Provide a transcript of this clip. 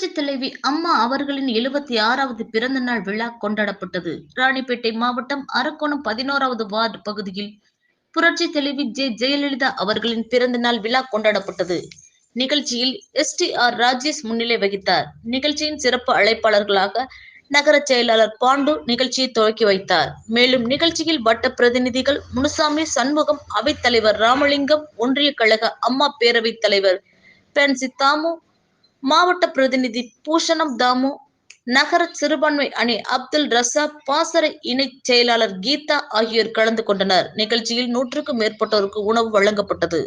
புரட்சி தலைவி அம்மா அவர்களின் எழுபத்தி ஆறாவது பிறந்த நாள் விழா கொண்டாடப்பட்டது. ராணிப்பேட்டை மாவட்டம் அரக்கோணம் பதினோராவது வார்டு பகுதியில் புரட்சி தலைவி ஜே. ஜெயலலிதா அவர்களின் பிறந்த நாள் விழா கொண்டாடப்பட்டது. நிகழ்ச்சியில் எஸ். டி. ஆர். ராஜேஷ் முன்னிலை வகித்தார். நிகழ்ச்சியின் சிறப்பு அழைப்பாளர்களாக நகர செயலாளர் பாண்டு நிகழ்ச்சியை துவக்கி வைத்தார். மேலும் நிகழ்ச்சியில் வட்ட பிரதிநிதிகள் முனுசாமி சண்முகம் அவைத்தலைவர் ராமலிங்கம் ஒன்றிய கழக அம்மா பேரவைத் தலைவர் பென்சி தாமு மாவட்ட பிரதிநிதி பூஷணம் தாமு நகர சிறுபான்மை அணி அப்துல் ரசா பாசறை இணை செயலாளர் கீதா ஆகியோர் கலந்து கொண்டனர். நிகழ்ச்சியில் நூற்றுக்கும் மேற்பட்டோருக்கு உணவு வழங்கப்பட்டது.